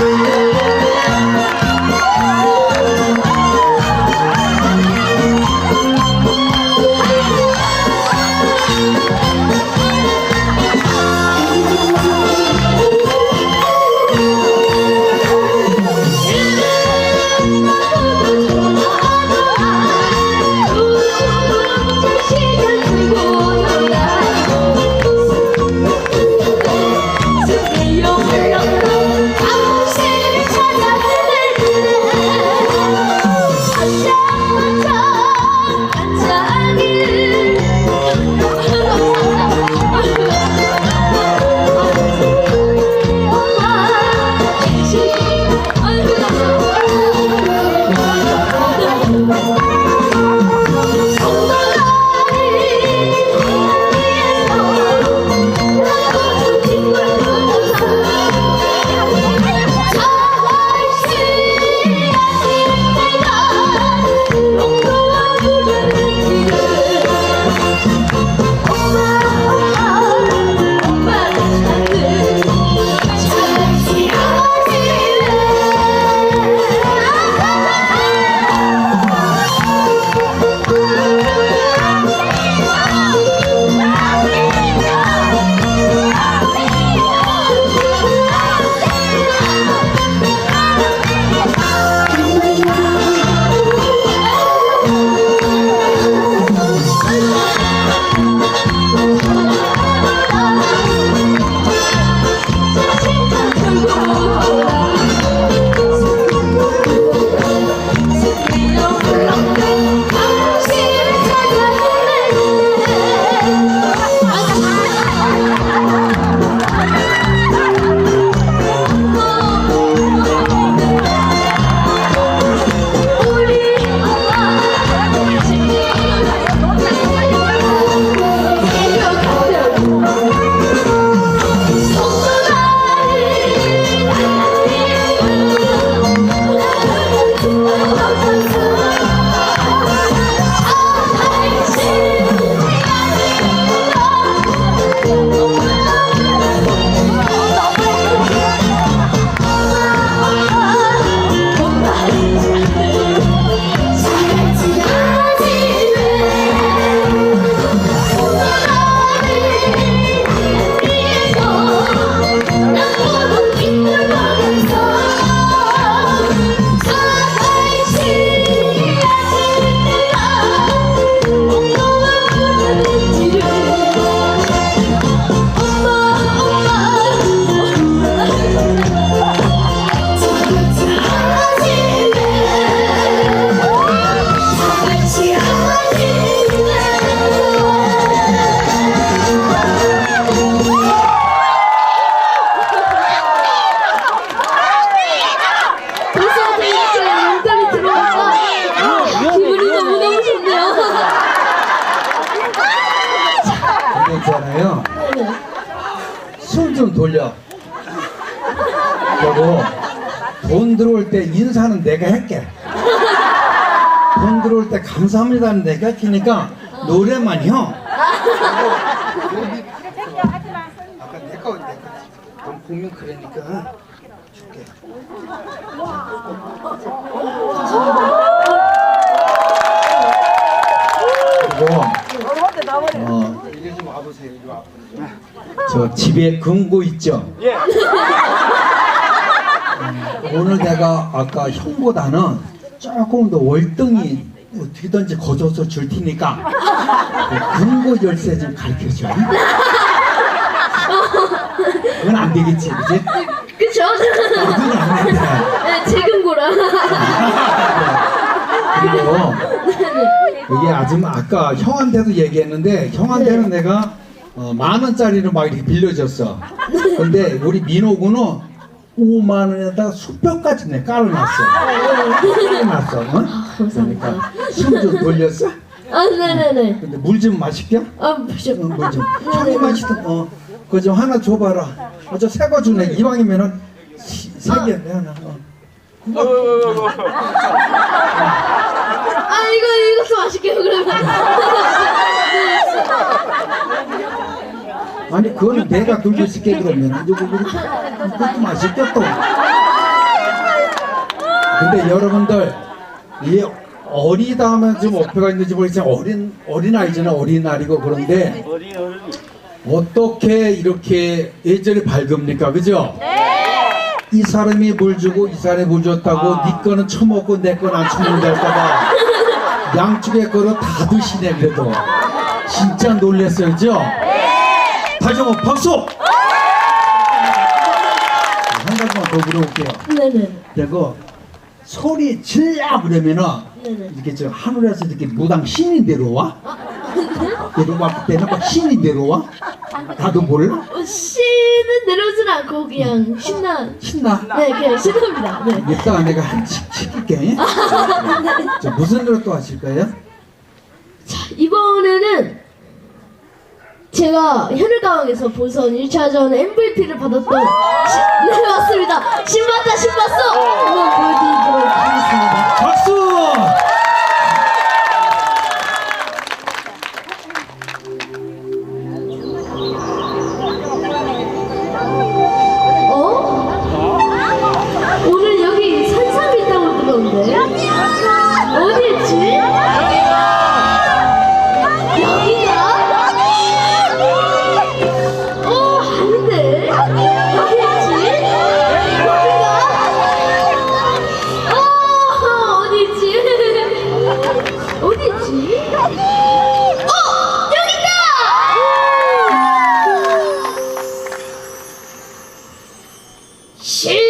Yeah. 돌려. 그리고 돈 들어올 때 인사는 내가 할게. 돈 들어올 때 감사합니다는 내가 할테니까 노래만 형. 아까 내거 돈 보면 그러니까 줄게. 그리고 어, 이리 좀 와보세요. 이리 와. 저 집에 금고 있죠? 예. 오늘 내가 아까 형보다는 조금 더 월등히 어떻게든지 거둬서 줄 테니까 그 금고 열쇠 좀 가르쳐줘. 그건 안 되겠지, 그지? 그쵸? 그건 안 된다. 네, 재금고라. 그리고 이게 아줌마 아까 형한테도 얘기했는데 형한테는 내가 어, 만 원짜리를 막 이렇게 빌려줬어. 근데 우리 민호군은 5만 원에다 수표까지 내 깔아놨어. 깔아놨어. 어? 그러니까 숨 좀 돌렸어? 아, 네네네. 근데 물 좀 마실게. 아, 보셔. 어, 물 좀. 형이 마시던 어, 그거 좀 하나 줘봐라. 어, 저 새거 주네. 이왕이면은 시- 세 개, 내 하나. 어. 아, 이거, 이것도 마실게요, 그러면. 아니 그거는 내가 들고 있을게 그러면 이거 그것도 맛있겠다. 근데 여러분들 이 어리다 하면 좀 어폐가 있는지 모르겠지만 어린 어린 아이잖아 어린 날이고 그런데 어떻게 이렇게 예절이 밝습니까? 그죠? 이 사람이 물 주고 이 사람이 물 줬다고 아. 네 거는 처먹고 내 건 안 처먹는 될까봐 양쪽의 거를 다 드시네 그래도 진짜 놀랬어요 그죠? 다시 한번 박수! 한 가지만 더 물어볼게요 네네. 그리고 소리 질러 그러면은 네네. 이렇게 저 하늘에서 이렇게 무당 신이 내려와? 내려와 막 신이 내려와? 나도 몰라? 어, 씨는 내려오진 않고 그냥 신나. 신나? 네, 그냥 신납니다. 네. 이따가 내가 한 시- 시킬게 저 무슨 노래 또 하실 거예요? 이번에는 제가 하늘가왕에서 본선 1차전 MVP를 받았던 시, 네 맞습니다 신봤다 신봤어 한번 보여드리도록 하겠습니다 She